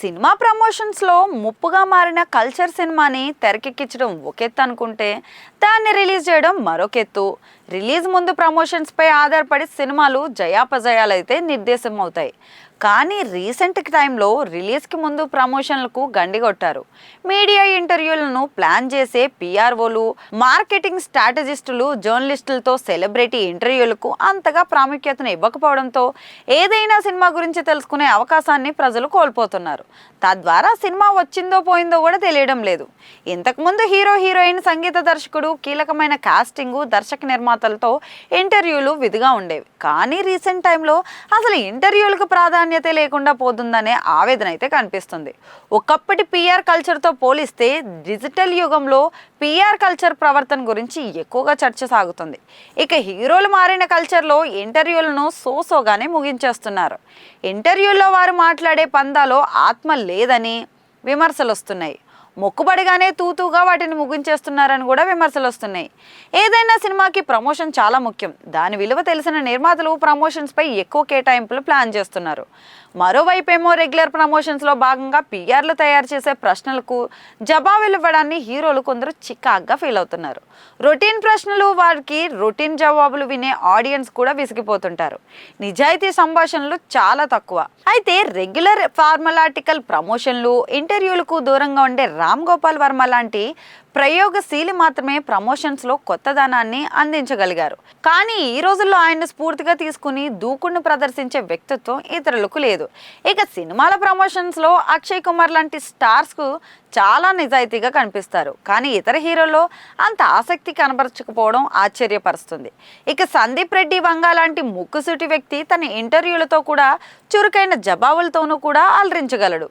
Cinema ప్రమోషన్స్లో ముప్పుగా మారిన culture సినిమాని తెరకెక్కించడం ఒకెత్తు అనుకుంటే దాన్ని రిలీజ్ చేయడం మరొకెత్తు. రిలీజ్ ముందు ప్రమోషన్స్పై ఆధారపడి సినిమాలు జయాపజయాలైతే నిర్దేశం అవుతాయి కానీ రీసెంట్ టైంలో రిలీజ్కి ముందు ప్రమోషన్లకు గండిగొట్టారు. మీడియా ఇంటర్వ్యూలను ప్లాన్ చేసే పిఆర్ఓలు మార్కెటింగ్ స్ట్రాటజిస్టులు జర్నలిస్టులతో సెలబ్రిటీ ఇంటర్వ్యూలకు అంతగా ప్రాముఖ్యతను ఇవ్వకపోవడంతో ఏదైనా సినిమా గురించి తెలుసుకునే అవకాశాన్ని ప్రజలు కోల్పోతున్నారు. తద్వారా సినిమా వచ్చిందో పోయిందో కూడా తెలియడం లేదు. ఇంతకుముందు హీరో హీరోయిన్ సంగీత దర్శకుడు కీలకమైన కాస్టింగ్ దర్శక నిర్మాతలతో ఇంటర్వ్యూలు విధిగా ఉండేవి. కానీ రీసెంట్ టైంలో అసలు ఇంటర్వ్యూలకు ప్రాధాన్యత లేకుండా పోతుందనే ఆవేదన అయితే కనిపిస్తుంది. ఒకప్పటి పిఆర్ కల్చర్తో పోలిస్తే డిజిటల్ యుగంలో పిఆర్ కల్చర్ ప్రవర్తన గురించి ఎక్కువగా చర్చ సాగుతుంది. ఇక హీరోలు మారిన కల్చర్లో ఇంటర్వ్యూలను సోసోగానే ముగించేస్తున్నారు. ఇంటర్వ్యూల్లో వారు మాట్లాడే పందాలో ఆత్మ లేదని విమర్శలు వస్తున్నాయి మొక్కుబడిగానే తూతూగా వాటిని ముగించేస్తున్నారని కూడా విమర్శలు వస్తున్నాయి. ఏదైనా సినిమాకి ప్రమోషన్ చాలా ముఖ్యం. దాని విలువ తెలిసిన నిర్మాతలు ప్రమోషన్స్పై ఎక్కువ కేటాయింపులు ప్లాన్ చేస్తున్నారు. మరోవైపు ఏమో రెగ్యులర్ ప్రమోషన్స్లో భాగంగా పిఆర్లు తయారు చేసే ప్రశ్నలకు జవాబులు ఇవ్వడాన్ని హీరోలు కొందరు చికాగ్గా ఫీల్ అవుతున్నారు. రొటీన్ ప్రశ్నలు వారికి రొటీన్ జవాబులు వినే ఆడియన్స్ కూడా విసిగిపోతుంటారు. నిజాయితీ సంభాషణలు చాలా తక్కువ. అయితే రెగ్యులర్ ఫార్మలాటికల్ ప్రమోషన్లు ఇంటర్వ్యూలకు దూరంగా ఉండే రామ్ గోపాల్ వర్మ లాంటి ప్రయోగశీలి మాత్రమే ప్రమోషన్స్లో కొత్తదనాన్ని అందించగలిగారు. కానీ ఈ రోజుల్లో ఆయన స్ఫూర్తిగా తీసుకుని దూకుడును ప్రదర్శించే వ్యక్తిత్వం ఇతరులకు లేదు. లేదు. ఇక సినిమాల ప్రమోషన్స్లో అక్షయ్ కుమార్ లాంటి స్టార్స్కు చాలా నిజాయితీగా కనిపిస్తారు. కానీ ఇతర హీరోల్లో అంత ఆసక్తి కనబరచకపోవడం ఆశ్చర్యపరుస్తుంది. ఇక సందీప్ రెడ్డి వంగా లాంటి ముక్కుసూటి వ్యక్తి తన ఇంటర్వ్యూలతో కూడా చురుకైన జవాబులతోనూ కూడా అలరించగలడు.